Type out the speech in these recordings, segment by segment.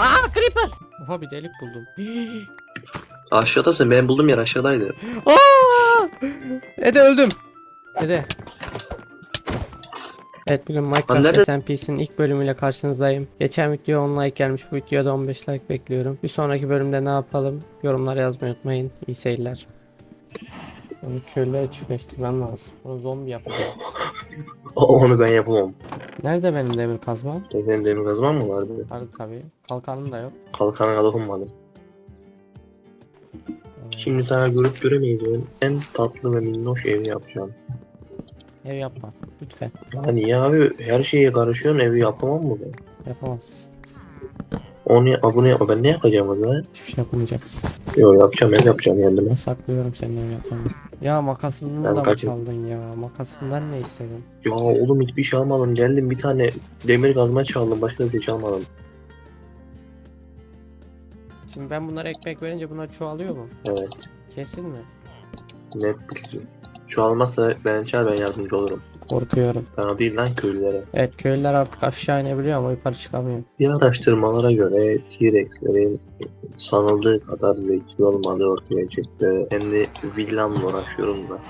Aa creeper. Oha bir delik buldum. Aşağıdasın benim bulduğum yer aşağıdaydı. Aa! Ede öldüm. Ede. Evet bugün? Minecraft SMP'sinin ilk bölümüyle karşınızdayım. Geçen video 10 like gelmiş. Bu videoda 15 like bekliyorum. Bir sonraki bölümde ne yapalım? Yorumlara yazmayı unutmayın. İyi seyirler. Onu köylere çiftleştirmem lazım. Onu zombi yapacağım. O- Onu ben yapamam. Nerede benim demir kazmam? Senin demir kazman mı vardı? Var tabii. Kalkanım da yok. Kalkana dokunmadım. Şimdi sana görüp göremeyeceğin en tatlı ve minnoş evi yapacağım. Ev yapma. Lütfen. Ya niye abi her şeye karışıyorsun evi yapamam mı ben? Yapamazsın. Onu abone yapma ben ne yapacağım o zaman? Hiçbir şey yapamayacaksın. Yok yapacağım ev yapacağım kendime. Ben saklıyorum senin ev yapmanı. Ya makasını Ben da mı kaçayım. çaldın ya? Makasından ne istedin? Ya oğlum hiçbir şey almadım geldim bir tane demir kazma çaldım başka bir şey çalmadım. Şimdi ben bunlara ekmek verince bunlar çoğalıyor mu? Evet Kesin mi? net bilgi. Şu almazsa ben çağır ben yardımcı olurum. Korkuyorum. Sana değil lan köylülere. Evet köylüler artık aşağı inebiliyor ama yukarı çıkamıyor. Bir araştırmalara göre T-Rex'lerin sanıldığı kadar zeki olmadığı ortaya çıktı. De villamla uğraşıyorum da.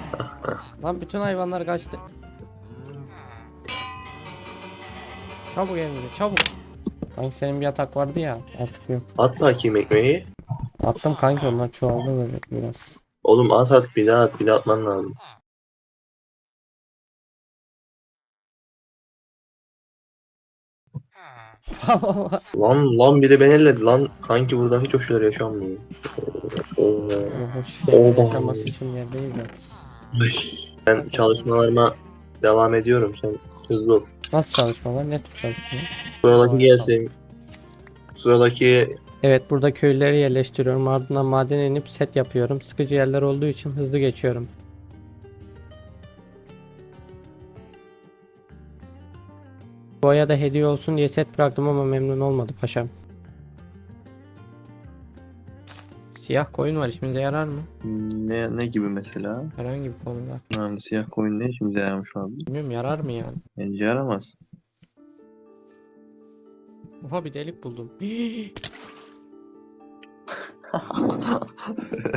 Lan bütün hayvanlar kaçtı. Çabuk evimize çabuk. Kanki senin bir yatak vardı ya artık yok. At bakayım ekmeği. Attım kanki onlar çoğaldı böyle biraz. Oğlum at at bir daha at bir daha atman lazım. Lan lan biri beni elledi lan. Kanki burada hiç o şeyler yaşanmıyor. Oha. yaşaması için yer değil de. Ben çalışmalarıma devam ediyorum. Sen hızlı ol. Nasıl çalışmalar? Ne tür çalışmalar? Sıradaki gelsin. Sıradaki Evet burada köylüleri yerleştiriyorum. Ardından madene inip set yapıyorum. Sıkıcı yerler olduğu için hızlı geçiyorum. Boya da hediye olsun diye set bıraktım ama memnun olmadı paşam. Siyah koyun var işimize yarar mı? ne ne gibi mesela? Herhangi bir konuda. Yani siyah koyun ne işimize yaramış abi? Bilmiyorum yarar mı yani? Bence yaramaz. Oha bir delik buldum.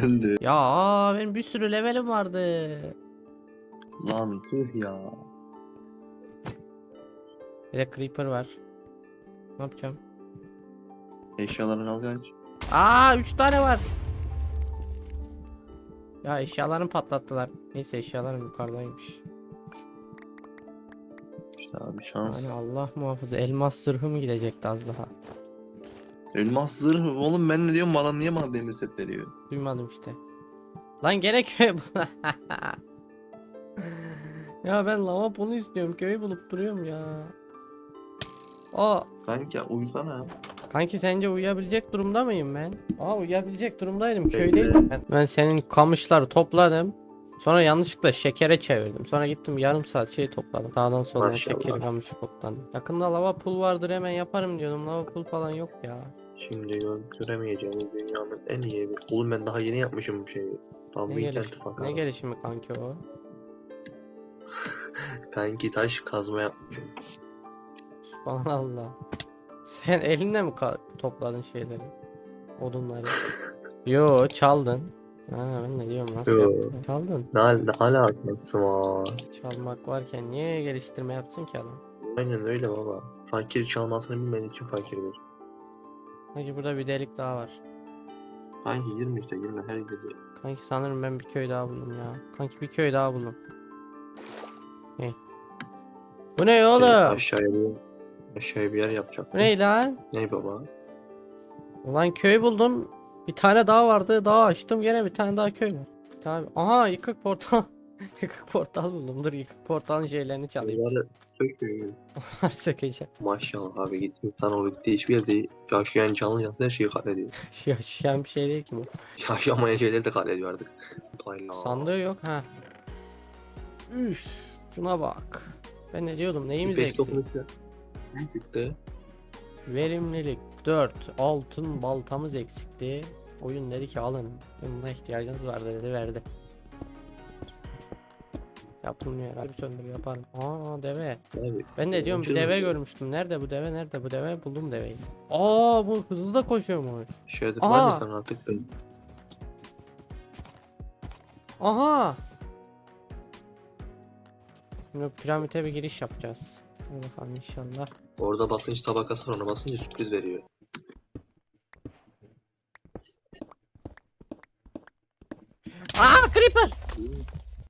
Öldü. ya benim bir sürü levelim vardı. Lan tüh ya. Bir de creeper var. Ne yapacağım? Eşyalarını al kaç. Aa 3 tane var. Ya eşyalarını patlattılar. Neyse eşyalarım yukarıdaymış. İşte abi şans. Yani Allah muhafaza elmas zırhı mı gidecekti az daha? Elmas zırh. Oğlum ben ne diyorum adam niye bana demir set veriyor? Duymadım işte. Lan gene köy Ya ben lava bunu istiyorum. Köyü bulup duruyorum ya. Aa Kanka uyusana. Kanki sence uyuyabilecek durumda mıyım ben? Aa uyuyabilecek durumdaydım köydeydim ben. Ben senin kamışları topladım. Sonra yanlışlıkla şekere çevirdim. Sonra gittim yarım saat şey topladım. Sağdan soldan Maşallah. şekeri kamışı topladım. Yakında lava pool vardır hemen yaparım diyordum. Lava pool falan yok ya. Şimdi gör, göremeyeceğimiz dünyanın en iyi evi. Oğlum ben daha yeni yapmışım bu şeyi. Tam Ne, bir geliş, internet ne gelişimi kanki o? Kanki taş kazma yapmışım. Subhanallah. Sen elinle mi topladın şeyleri? Odunları. Yo çaldın. Ha ben de diyorum nasıl Yo. yaptın? Çaldın. Ne, ne alakası var? Çalmak varken niye geliştirme yapsın ki adam? Aynen öyle baba. Fakir çalmasını bilmediği için fakirdir. Kanki burada bir delik daha var. Kanki girme işte girme her yeri. Kanki sanırım ben bir köy daha buldum ya. Kanki bir köy daha buldum. Ne? Bu ne Şey, oğlum? aşağıya aşağıya bir yer yapacak. Bu ne lan? Ne baba? Ulan köy buldum. Bir tane daha vardı. Daha açtım. Gene bir tane daha köy var. Tane... Aha yıkık portal. yıkık portal buldum. Dur yıkık portalın şeylerini çalayım. Bunları söküyor. Sökeceğim. Maşallah abi git insan o gitti hiçbir yerde yaşayan canlı yazsa her şeyi katlediyor. Yaşayan bir şey değil ki bu. Yaşamayan şeyleri de katlediyor artık. Hayla. Sandığı yok ha. Üf. Şuna bak. Ben ne diyordum neyimiz eksik? Ne çıktı? Verimlilik 4. Altın baltamız eksikti. Oyun dedi ki alın. Buna ihtiyacınız var dedi verdi. Yapılmıyor herhalde. Bir söndür yaparım. Aa deve. Abi, Ben de diyorum bir deve diyor. görmüştüm. Nerede bu deve? Nerede bu deve? Buldum deveyi. Aa bu hızlı da koşuyormuş. Aha. var ya sana artık da. Aha. Şimdi piramite bir giriş yapacağız. Hadi bakalım inşallah. Orada basınç tabakası var ona basınca sürpriz veriyor. Aa creeper.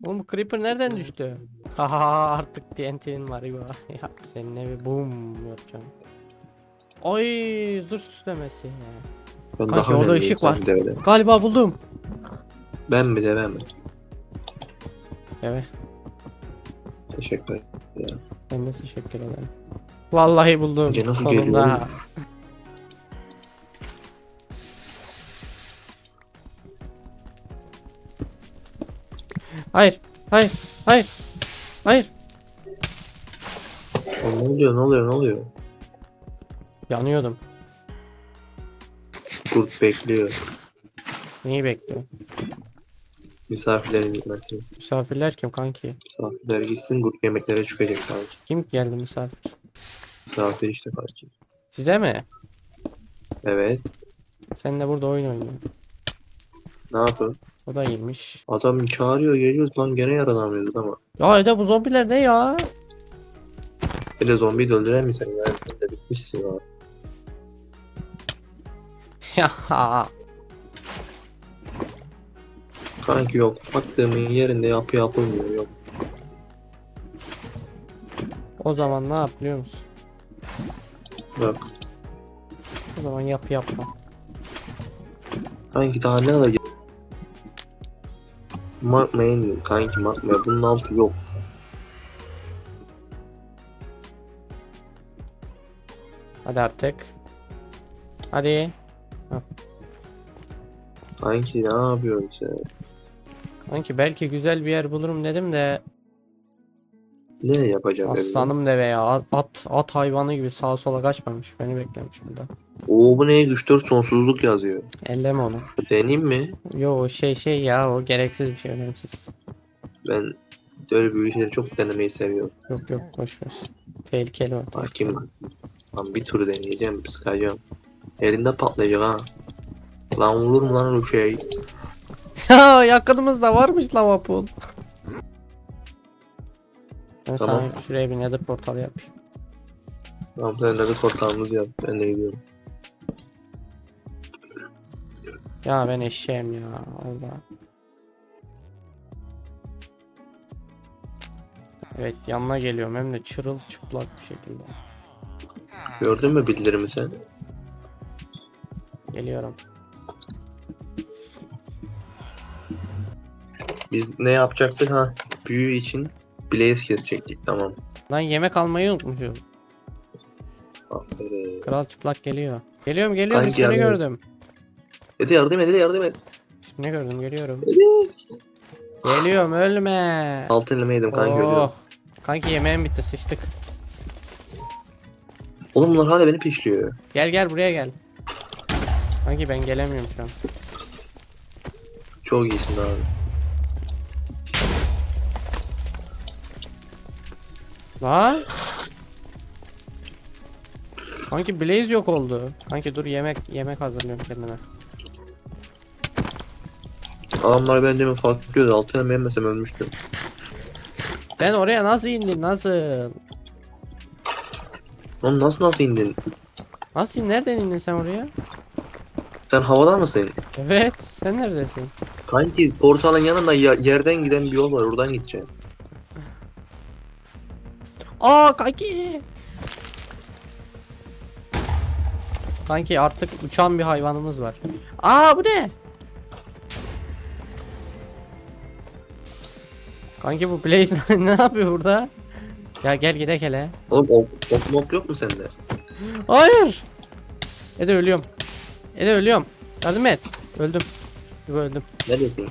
Oğlum creeper nereden düştü? Haha artık TNT'nin var ya. ya senin evi boom yapacağım. Ay zırh süslemesi ya. Ben Kanki, daha orada ışık var. devede. Galiba buldum. Ben mi de ben mi? Evet. Teşekkür ederim. Ben de teşekkür ederim. Vallahi buldum. Gene nasıl geliyor oğlum? Hayır. Hayır. Hayır. Hayır. Oğlum Ne oluyor ne oluyor ne oluyor? Yanıyordum. Kurt bekliyor. Neyi bekliyor? Misafirlerin gitmesini. Misafirler kim kanki? Misafirler gitsin kurt yemeklere çıkacak kanki. Kim geldi misafir? Misafir işte kanki. Size mi? Evet. Sen de burada oyun oynuyorsun. Ne yapalım? O da iyiymiş. Adam çağırıyor geliyoruz lan gene yaralanmıyoruz ama. Ya Ede bu zombiler ne ya? Bir de zombiyi de öldüremezsen yani sen de bitmişsin abi. Ya Kanki yok. Baktığımın yerinde yapı yapılmıyor yok. o zaman ne yap biliyor musun? Yok. O zaman yap yapma. Kanki daha ne kadar Markmayın kanki markmayın. Bunun altı yok. Hadi artık. Hadi. Kanki ne yapıyorsun sen? Sanki belki güzel bir yer bulurum dedim de Ne yapacağım ben? aslanım deve ya at, at at hayvanı gibi sağa sola kaçmamış beni beklemiş burada. Oo bu ne? 3-4 sonsuzluk yazıyor. Elleme onu. Deneyim mi? Yo şey şey ya o gereksiz bir şey önemsiz. Ben böyle büyük şeyleri çok denemeyi seviyorum. Yok yok boş ver. Tehlikeli o. tehlikeli. Bakayım. Lan bir tur deneyeceğim, sıkacağım. Elinde patlayacak ha. Lan olur mu lan o şey? Ya yakınımızda varmış lava pool. Ben Tamam. sana şuraya bir nether portalı yapayım. Tamam sen de portalımızı yap. Ben de gidiyorum. Ya ben eşeğim ya Allah. Evet yanına geliyorum hem de çırılçıplak bir şekilde. Gördün mü bildirimi sen? Geliyorum. Biz ne yapacaktık ha? Büyü için Blaze kesecektik tamam. Lan yemek almayı unutmuşum. Aferin. Kral çıplak geliyor. Geliyorum geliyorum Kanki ismini yardım gördüm. Ede yardım et, Ede yardım et. İsmini gördüm geliyorum. Ede. Geliyorum ölme. Altın elime yedim kanki Oh. ölüyorum. Kanki yemeğim bitti sıçtık. Oğlum bunlar hala beni peşliyor. Gel gel buraya gel. Kanki ben gelemiyorum şu an. Çok iyisin abi. Lan. Kanki Blaze yok oldu. Kanki dur yemek yemek hazırlıyorum kendime. Adamlar beni demin fark ediyordu. Altın elime yemesem ölmüştüm. Ben oraya nasıl indim nasıl? Oğlum nasıl nasıl indin? Nasıl nereden indin sen oraya? Sen havada mısın? Evet sen neredesin? Kanki portalın yanında ya- yerden giden bir yol var oradan gideceğim. Aa kanki. Kanki artık uçan bir hayvanımız var. Aa bu ne? Kanki bu Blaze ne yapıyor burada? Ya gel gidelim hele. Oğlum ok, ok mok yok mu sende? Hayır. Ede ölüyorum. Ede ölüyorum. Yardım et. Öldüm. Öldüm. Neredesin?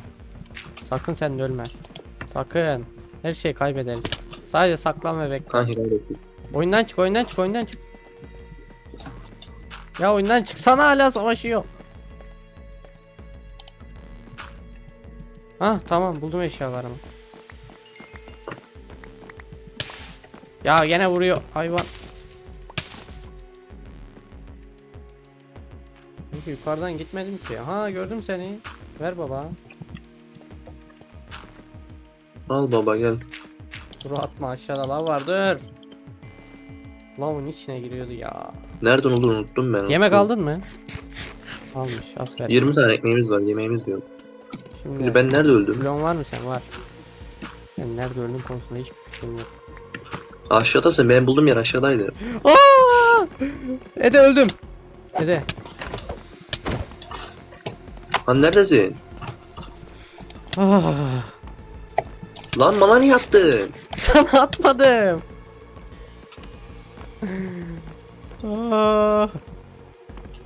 Sakın sen de ölme. Sakın. Her şeyi kaybederiz. Sadece saklan ve bekle. Oyundan çık, oyundan çık, oyundan çık. Ya oyundan çıksana hala savaşıyor. Ah tamam buldum eşyalarımı. Ya gene vuruyor hayvan. Çünkü yukarıdan gitmedim ki. Ha gördüm seni. Ver baba. Al baba gel. Dur atma aşağıda lav var dur. Lavın içine giriyordu ya. Nereden olur unuttum ben. Yemek unuttum. aldın mı? Almış aferin. 20 tane ekmeğimiz var yemeğimiz de yok. Şimdi Şimdi ben nerede öldüm? Blon var mı sen? Var. Sen nerede öldün konusunda hiçbir fikrim yok. Aşağıdasın ben buldum yer aşağıdaydı. Aa! Ede öldüm. Ede. Lan neredesin? Ah, Lan bana niye attın? Sana atmadım. Ah,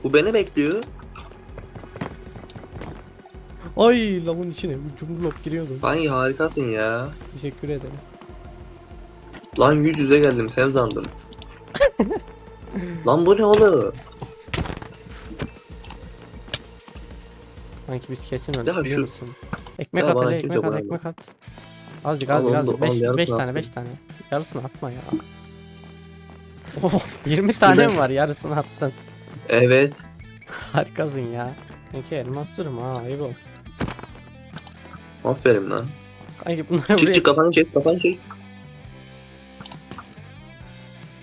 Bu beni bekliyor. Ay lavın içine ucum blok giriyordu. Lan harikasın ya. Teşekkür ederim. Lan yüz yüze geldim sen sandım. Lan bu ne oğlum? Sanki biz kesin öldük biliyor şu- musun? Ekmek Ya at hele ekmek at ekmek at. Azıcık Al azıcık onu da- azıcık. al 5 yarısını 5 tane attım. 5 tane. Yarısını atma ya. Oh 20 tane mi var yarısını attın. Evet. Harikasın ya. Kanki elmasırım ha ayıp ol. Aferin lan. Kanki bunları Çık buraya çık kafanı çek kafanı çek.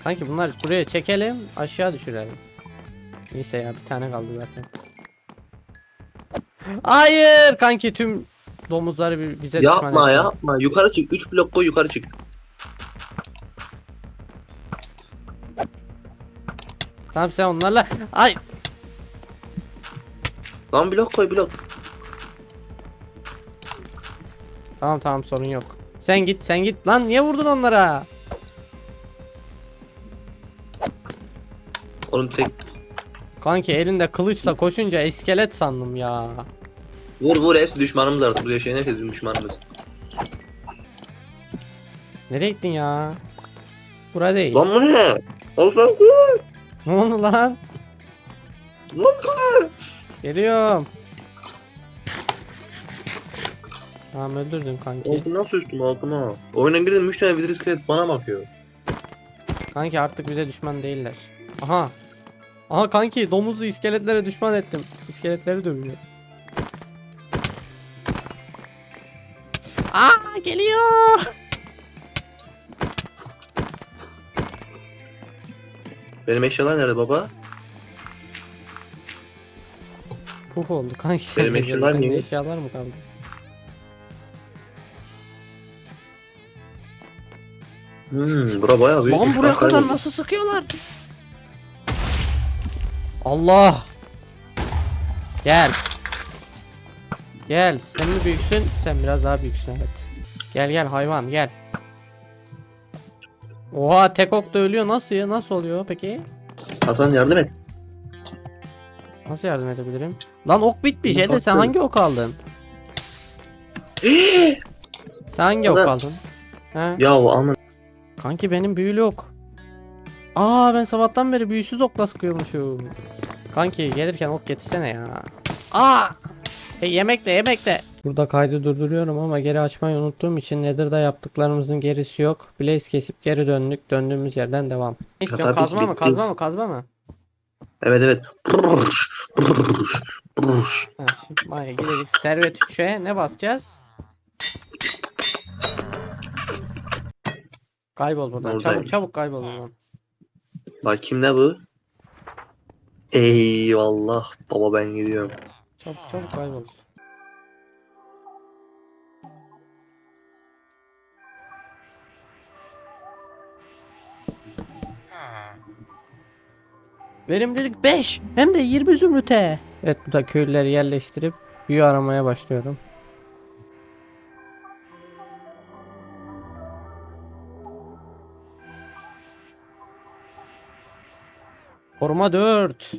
Kanki bunları buraya çekelim aşağı düşürelim. Neyse ya bir tane kaldı zaten. Hayır kanki tüm domuzları bi- bize düşman Yapma etti. yapma. Yukarı çık. 3 blok koy yukarı çık. Tamam sen onlarla ay Lan blok koy blok. tamam tamam sorun yok. Sen git sen git lan niye vurdun onlara? Oğlum tek Kanki elinde kılıçla koşunca iskelet sandım ya. Vur vur hepsi düşmanımız artık. Bu yaşayan herkes bizim düşmanımız. Nereye gittin ya? Bura değil. Lan bu ne? Olsan koy. Ne oldu lan? Lan koy. Geliyorum. Tamam öldürdün kanki. Altından sıçtım altıma. Oyuna girdim 3 tane vizir iskelet bana bakıyor. Kanki artık bize düşman değiller. Aha. Aha kanki domuzu iskeletlere düşman ettim. İskeletleri dövüyor. Geliyor. Benim eşyalar nerede baba? Puf oldu kanki. Benim eşyalar. Sende niye? eşyalar mı kaldı? Hmm, bura bayağı büyük. Lan buraya kadar nasıl sıkıyorlar? Allah. Gel. Gel. Sen mi büyüksün? Sen biraz daha büyüksün evet. Gel gel hayvan gel. Oha tek ok da ölüyor nasıl ya? Nasıl oluyor peki? Hasan yardım et. Nasıl yardım edebilirim? Lan ok bitmiş. Ede sen hangi ok aldın? Sen hangi ok Ulan. aldın? He? ya aman. Kanki benim büyülü ok. Aa ben sabahtan beri büyüsüz okla sıkıyormuşum. Kanki gelirken ok getirsene ya. Aa! E, yemek de yemek de. Burada kaydı durduruyorum ama geri açmayı unuttuğum için Nether'da yaptıklarımızın gerisi yok. Blaze kesip geri döndük. Döndüğümüz yerden devam. Ne istiyorsun? Kazma mı? bitti. Kazma mı? Kazma mı? Evet evet. Ha, şimdi Maya gidelim. Servet 3'e ne basacağız? Kaybol buradan. Buradayım. Çabuk çabuk kaybol buradan. Bakayım ne bu? Eyvallah baba ben gidiyorum. Çabuk çabuk kaybol. Verimlilik 5 hem de 20 zümrüte. Evet burada köylüleri yerleştirip büyü aramaya başlıyorum. Koruma 4.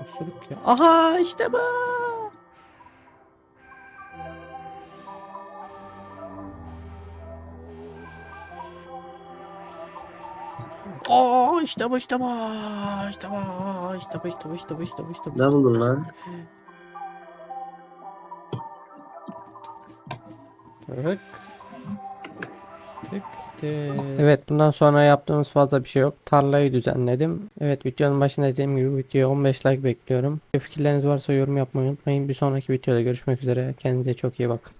Osuruk ya. Aha işte bu. Aa işte bu işte bu. İşte bu. İşte bu işte bu işte bu işte bu işte bu. Ne buldun lan? Tık. Tık Evet bundan sonra yaptığımız fazla bir şey yok. Tarlayı düzenledim. Evet videonun başında dediğim gibi videoya 15 like bekliyorum. Fikirleriniz varsa yorum yapmayı unutmayın. Bir sonraki videoda görüşmek üzere. Kendinize çok iyi bakın.